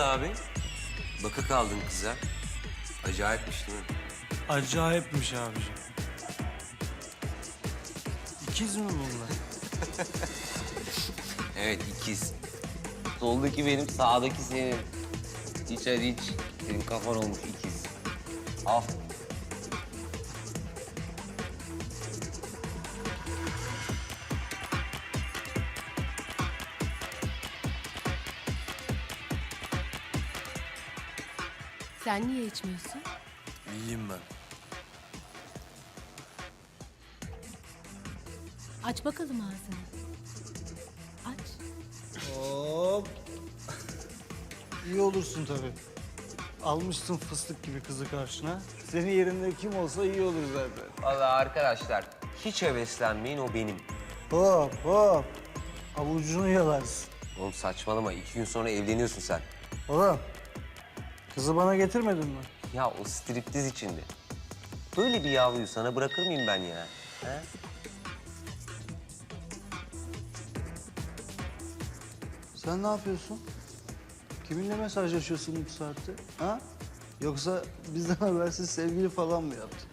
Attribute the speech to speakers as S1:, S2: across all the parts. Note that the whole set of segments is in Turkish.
S1: oldu abi? Baka kaldın kıza. Acayipmiş değil mi?
S2: Acayipmiş abiciğim. İkiz mi bunlar?
S1: Evet ikiz. Soldaki benim, sağdaki senin. Hiç hadi hiç. Senin kafan olmuş ikiz. Al.
S3: Sen niye içmiyorsun?
S2: İyiyim ben.
S3: Aç bakalım ağzını. Aç.
S2: Hop. İyi olursun tabii. Almışsın fıstık gibi kızı karşına. Senin yerinde kim olsa iyi olur zaten.
S1: Vallahi arkadaşlar hiç heveslenmeyin o benim.
S2: Hop hop. Avucunu yalarsın.
S1: Oğlum saçmalama iki gün sonra evleniyorsun sen.
S2: Oğlum. Kızı bana getirmedin mi?
S1: Ya o striptiz içinde. Böyle bir yavruyu sana bırakır mıyım ben ya? He?
S2: Sen ne yapıyorsun? Kiminle mesajlaşıyorsun bu saatte? Ha? Yoksa bizden habersiz sevgili falan mı yaptın?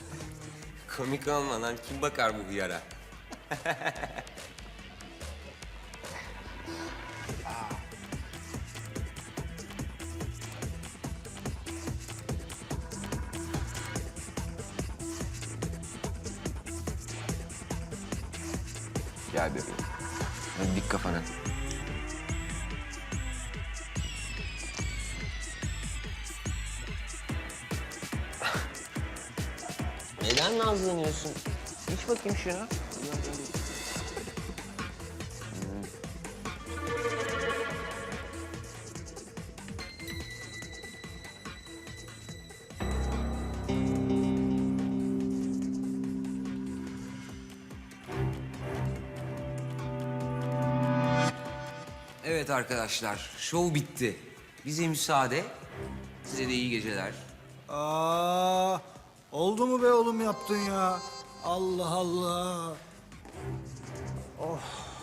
S1: Komik olma lan kim bakar bu hıyara? Gel. Hadi dik kafana. Neden nazlanıyorsun? İç bakayım şunu. Evet arkadaşlar, şov bitti. Bize müsaade. Size de iyi geceler.
S2: Aa, oldu mu be oğlum yaptın ya? Allah Allah.
S4: Berent.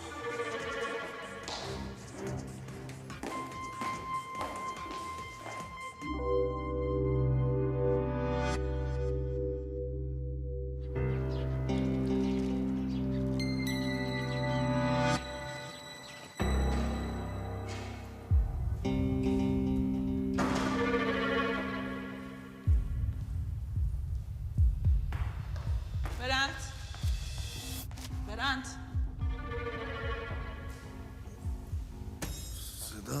S5: Seda,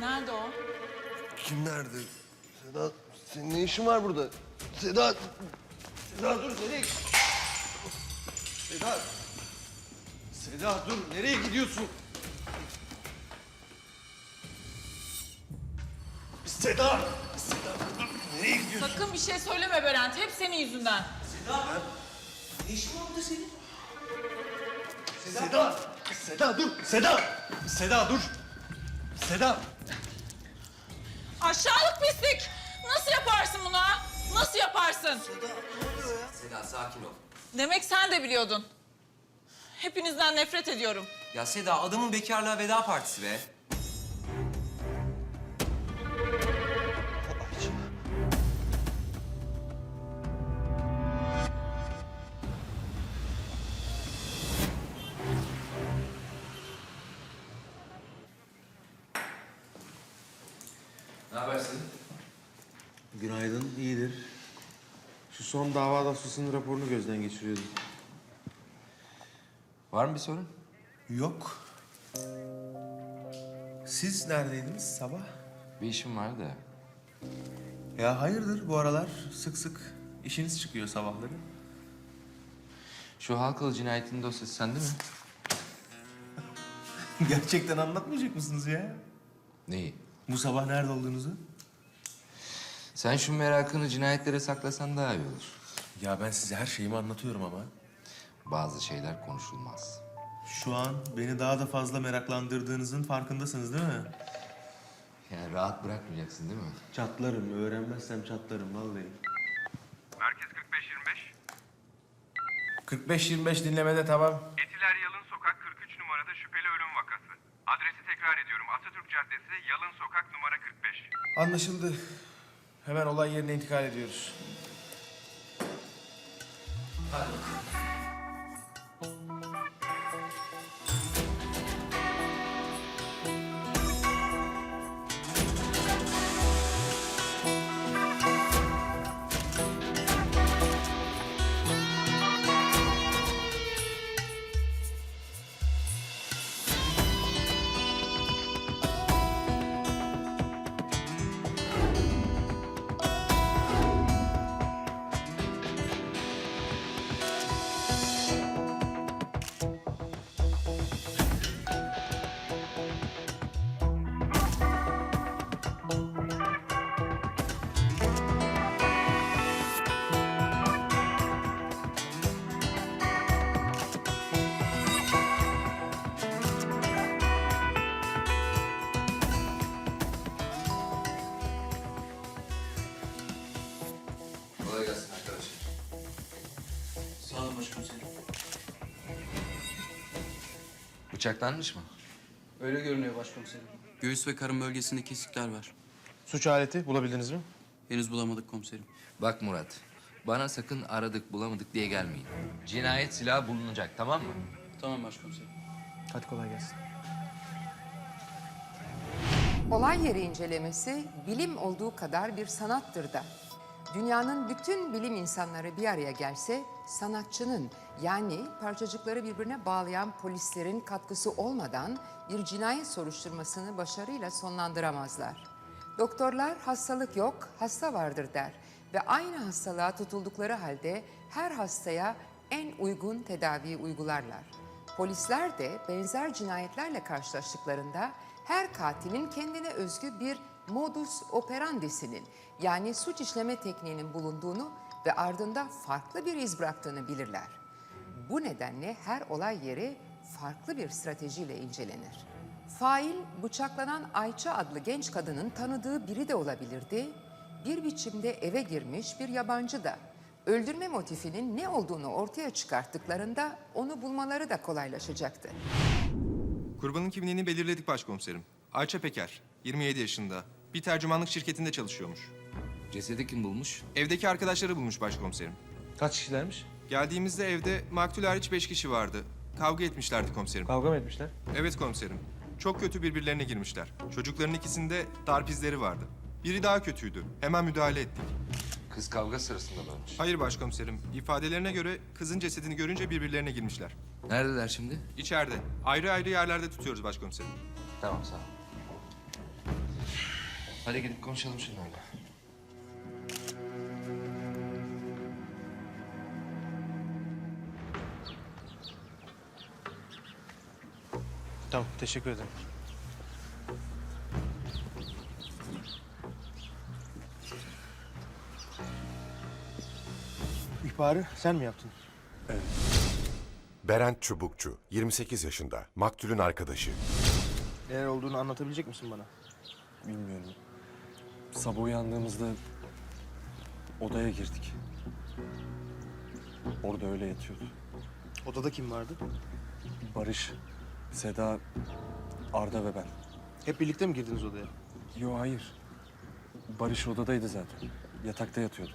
S4: Nerede o?
S5: kim nerede? Seda, senin ne işin var burada? Seda, Seda dur nereye? Seda, Seda dur nereye gidiyorsun? Seda, Seda dur nereye gidiyorsun?
S4: Sakın bir şey söyleme Berent. Hep senin yüzünden.
S5: Ne işin var burada senin? Seda, Seda dur, Seda, Seda dur. Seda,
S4: Aşağılık pislik. Nasıl yaparsın bunu ha? Nasıl yaparsın?
S1: Seda sakin ol.
S4: Demek sen de biliyordun. Hepinizden nefret ediyorum.
S1: Ya Seda adamın bekarlığa veda partisi be. Ne habersin?
S6: Günaydın, iyidir. Şu son dava dosyasının raporunu gözden geçiriyordum.
S1: Var mı bir sorun?
S6: Yok. Siz neredeydiniz sabah?
S7: Bir işim var da.
S6: Ya hayırdır bu aralar sık sık işiniz çıkıyor sabahları.
S7: Şu Halkalı cinayetinin dosyası sende mi?
S6: Gerçekten anlatmayacak mısınız ya?
S7: Neyi?
S6: Bu sabah nerede olduğunuzu?
S7: Sen şu merakını cinayetlere saklasan daha iyi olur.
S6: Ya ben size her şeyimi anlatıyorum ama.
S7: Bazı şeyler konuşulmaz.
S6: Şu an beni daha da fazla meraklandırdığınızın farkındasınız değil mi?
S7: Yani rahat bırakmayacaksın değil mi?
S6: Çatlarım, öğrenmezsem çatlarım vallahi.
S8: Merkez 45-25.
S6: 45-25 dinlemede tamam.
S8: Caddesi, Yalın Sokak numara 45.
S6: Anlaşıldı. Hemen olay yerine intikal ediyoruz.
S7: Kolay
S9: başkomiserim.
S7: Bıçaklanmış mı?
S9: Öyle görünüyor başkomiserim. Göğüs ve karın bölgesinde kesikler var.
S6: Suç aleti bulabildiniz mi?
S9: Henüz bulamadık komiserim.
S7: Bak Murat, bana sakın aradık bulamadık diye gelmeyin. Cinayet silahı bulunacak tamam mı?
S9: Tamam başkomiserim.
S6: Hadi kolay gelsin.
S10: Olay yeri incelemesi bilim olduğu kadar bir sanattır da. Dünyanın bütün bilim insanları bir araya gelse sanatçının yani parçacıkları birbirine bağlayan polislerin katkısı olmadan bir cinayet soruşturmasını başarıyla sonlandıramazlar. Doktorlar hastalık yok, hasta vardır der ve aynı hastalığa tutuldukları halde her hastaya en uygun tedaviyi uygularlar. Polisler de benzer cinayetlerle karşılaştıklarında her katilin kendine özgü bir modus operandisinin yani suç işleme tekniğinin bulunduğunu ve ardında farklı bir iz bıraktığını bilirler. Bu nedenle her olay yeri farklı bir stratejiyle incelenir. Fail bıçaklanan Ayça adlı genç kadının tanıdığı biri de olabilirdi. Bir biçimde eve girmiş bir yabancı da. Öldürme motifinin ne olduğunu ortaya çıkarttıklarında onu bulmaları da kolaylaşacaktı.
S8: Kurbanın kimliğini belirledik başkomiserim. Ayça Peker, 27 yaşında. Bir tercümanlık şirketinde çalışıyormuş.
S7: Cesedi kim bulmuş?
S8: Evdeki arkadaşları bulmuş başkomiserim.
S6: Kaç kişilermiş?
S8: Geldiğimizde evde maktul hariç 5 kişi vardı. Kavga etmişlerdi komiserim.
S6: Kavga mı etmişler?
S8: Evet komiserim. Çok kötü birbirlerine girmişler. Çocukların ikisinde darp izleri vardı. Biri daha kötüydü. Hemen müdahale ettik.
S7: Kız kavga sırasında mı ölmüş?
S8: Hayır başkomiserim. İfadelerine göre kızın cesedini görünce birbirlerine girmişler.
S7: Neredeler şimdi?
S8: İçeride. Ayrı ayrı yerlerde tutuyoruz başkomiserim.
S7: Tamam sağ ol. Hadi gidip konuşalım şunlarla.
S6: Tamam, teşekkür ederim. İhbarı sen mi yaptın?
S11: Berent Çubukçu, 28 yaşında, maktulün arkadaşı.
S6: Neler olduğunu anlatabilecek misin bana?
S12: Bilmiyorum. Sabah uyandığımızda odaya girdik. Orada öyle yatıyordu.
S6: Odada kim vardı?
S12: Barış, Seda, Arda ve ben.
S6: Hep birlikte mi girdiniz odaya?
S12: Yo hayır. Barış odadaydı zaten. Yatakta yatıyordu.